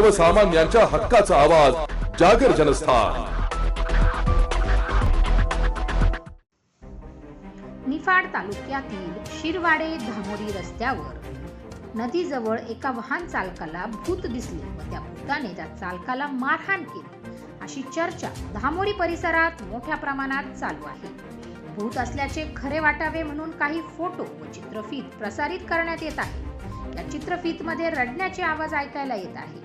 सर्वसामान्यांच्या हक्काचा आवाज जागर जनस्थान. निफाड तालुक्यातील शिरवाडे धामोरी रस्त्यावर नदीजवळ एका वाहन चालकाला भूत दिसले व त्या भूताने त्या चालकाला मारहाण केली. अशी चर्चा धामोरी परिसरात मोठ्या प्रमाणात चालू आहे. भूत असल्याचे खरे वाटावे म्हणून काही फोटो व चित्रफीत प्रसारित करण्यात येत आहे. या चित्रफीतमध्ये रडण्याचे आवाज ऐकायला येत आहे.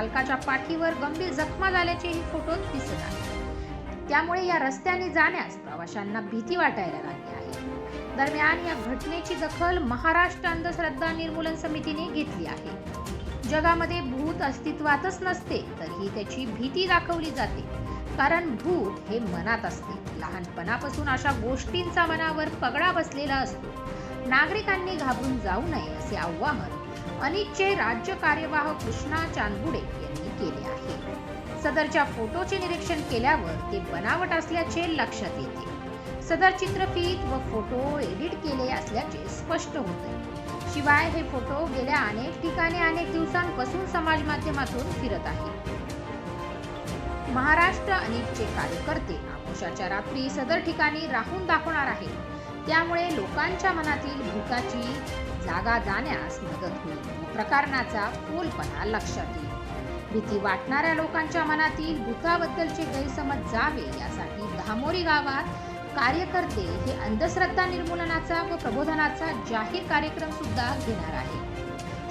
चालकाच्या पाठीवर गंभीर जखमा झाल्याचेही फोटोत दिसत आहे त्यामुळे या रस्त्याने जाण्यास प्रवाशांना भीती वाटायला लागली आहे. दरम्यान या घटनेची दखल महाराष्ट्र अंधश्रद्धा निर्मूलन समितीने घेतली आहे. जगामध्ये भूत अस्तित्वातच नसते तरीही त्याची भीती दाखवली जाते. कारण भूत हे मनात असते. लहानपणापासून अशा गोष्टींचा मनावर पगडा बसलेला असतो. नागरिकांनी घाबरून जाऊ नये असे आव्हान अनितचे राज्य कार्यवाह कृष्णा चांदबुडे यांनी केले आहे. सदरच्या फोटोचे निरीक्षण केल्यावर ते बनावट असल्याचे लक्षात येते. सदर चित्रफीत व फोटो एडिट केले असल्याचे स्पष्ट होते. शिवाय हे फोटो गेल्या अनेक ठिकाणी अनेक दिवसांपासून समाज माध्यमातून फिरत आहे. महाराष्ट्र अनितचे कार्यकर्ते आमोशाच्या रात्री सदर ठिकाणी राहून दाखवणार आहेत. त्यामुळे लोकांच्या मनातील भूताची जागा जाण्यास मदत होईल. प्रकारणाचा प्रकरणाचा फोलपणा लक्षात येईल. भीती वाटणाऱ्या लोकांच्या मनातील भूताबद्दलचे गैरसमज जावे यासाठी धामोरी गावात कार्यकर्ते हे अंधश्रद्धा निर्मूलनाचा व प्रबोधनाचा जाहीर कार्यक्रम सुद्धा घेणार आहे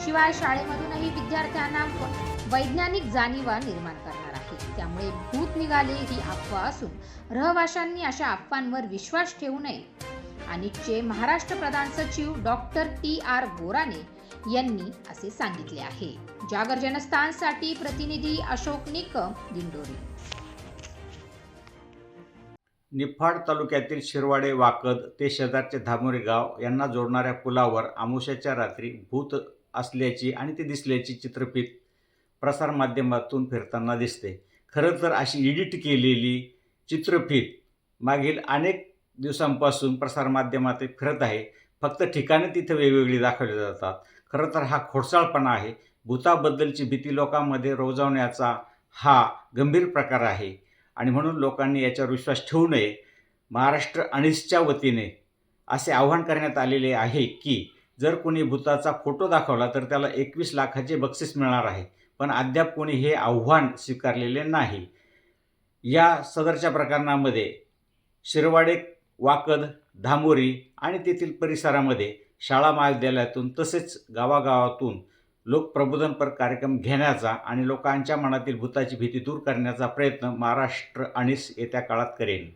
शिवाय शाळेमधूनही विद्यार्थ्यांना वैज्ञानिक जाणीवा निर्माण करणार आहे त्यामुळे भूत निघाले ही अफवा असून रहवाशांनी अशा अफवांवर विश्वास ठेवू नये. अनितचे महाराष्ट्र प्रधान सचिव डॉक्टर टी आर बोराने यांनी असे सांगितले आहे. जागर जनस्थानसाठी प्रतिनिधी अशोक निकम दिंडोरी. निफाड तालुक्यातील शिरवाडे वाकद ते शेजारचे धामोरे गाव यांना जोडणाऱ्या पुलावर आमुष्याच्या रात्री भूत असल्याची आणि ते दिसल्याची चित्रफीत प्रसारमाध्यमातून फिरताना दिसते. खरं तर अशी एडिट केलेली चित्रफीत मागील अनेक दिवसांपासून प्रसारमाध्यमात फिरत आहे. फक्त ठिकाणे तिथे वेगवेगळी दाखवली जातात. खरं तर हा खोडसाळपणा आहे. भूताबद्दलची भीती लोकांमध्ये रोजावण्याचा हा गंभीर प्रकार आहे. आणि म्हणून लोकांनी याच्यावर विश्वास ठेवू नये. महाराष्ट्र अनिसच्या वतीने असे आव्हान करण्यात आलेले आहे की जर कोणी भूताचा फोटो दाखवला तर त्याला एकवीस लाखाचे बक्षीस मिळणार आहे. पण अद्याप कोणी हे आव्हान स्वीकारलेले नाही. या सदरच्या प्रकरणामध्ये शिरवाडे वाकद धामोरी आणि तेथील परिसरामध्ये शाळा महाविद्यालयातून तसेच गावागावातून लोकप्रबोधनपर कार्यक्रम घेण्याचा आणि लोकांच्या मनातील भूताची भीती दूर करण्याचा प्रयत्न महाराष्ट्र आणि येत्या काळात करेल